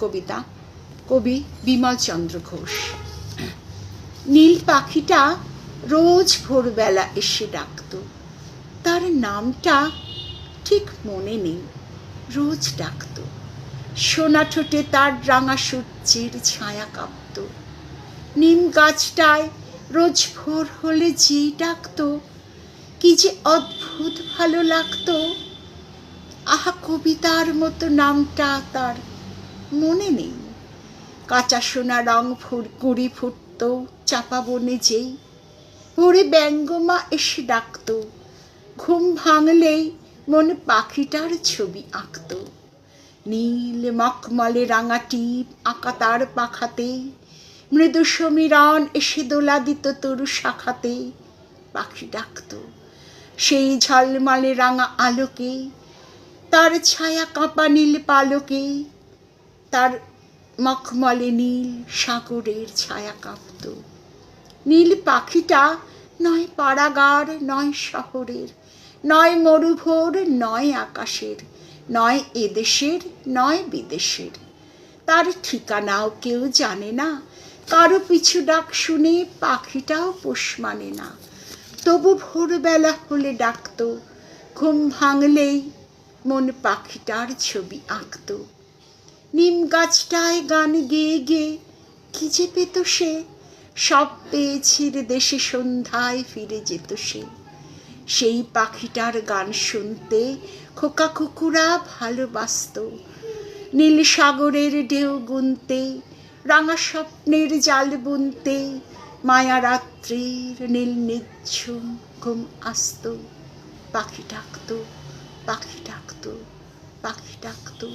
কবিতা। কবি বিমল চন্দ্র ঘোষ। নীল পাখিটা রোজ ভোরবেলা এসে ডাকত। তার নামটা ঠিক মনে নেই, রোজ ডাকত। সোনা ঠোঁটে তার রাঙা সূর্যের ছায়া কাঁপত। নিম গাছটায় রোজ ভোর হলে যে ডাকত। কি যে অদ্ভুত ভালো লাগতো। আহা, কবিতার মতো নামটা তার মনে নেই। কাঁচা সোনা রং ফুর কুড়ি ফুটত চাপা বনে যেই ভোরে ব্যঙ্গমা এসে ডাকত, ঘুম ভাঙলেই মনে পাখিটার ছবি আঁকত। নীল মখমলে রাঙা টিপ আঁকা তার পাখাতে, মৃদু সমীরণ এসে দোলা দিত তরু শাখাতে। পাখি ডাকত, সেই ঝলমলে রাঙা আলোকে, তার ছায়া কাঁপা নীল পালকে মখমলে নীল সাগরের ছায়া কাঁপত। নীল পাখিটা নয় পাড়াগার, নয় শহরের, নয় মরুভোর, নয় আকাশের, নয় এদেশের, নয় বিদেশের। তার ঠিকানাও কেউ জানে না, কারও পিছু ডাক শুনে পাখিটাও পোষ মানে না। তবু ভোরবেলা হলে ডাকত, ঘুম ভাঙলেই মন পাখিটার ছবি আঁকত। নিম গাছটায় গান গেয়ে গেয়ে কি যে পেত সে? সব পেয়েছে রে দেশে সন্ধ্যায় ফিরে যেত সে। সেই পাখিটার গান শুনতে খোকা কুকুরা ভালোবাসত। নীল সাগরের ঢেউ গুনতে, রাঙা স্বপ্নের জাল বুনতে, মায়া রাত্রির নীল নিচ্ছুম ঘুম আসত। পাখি ডাকতো পাখি ডাকতো পাখি ডাকতো।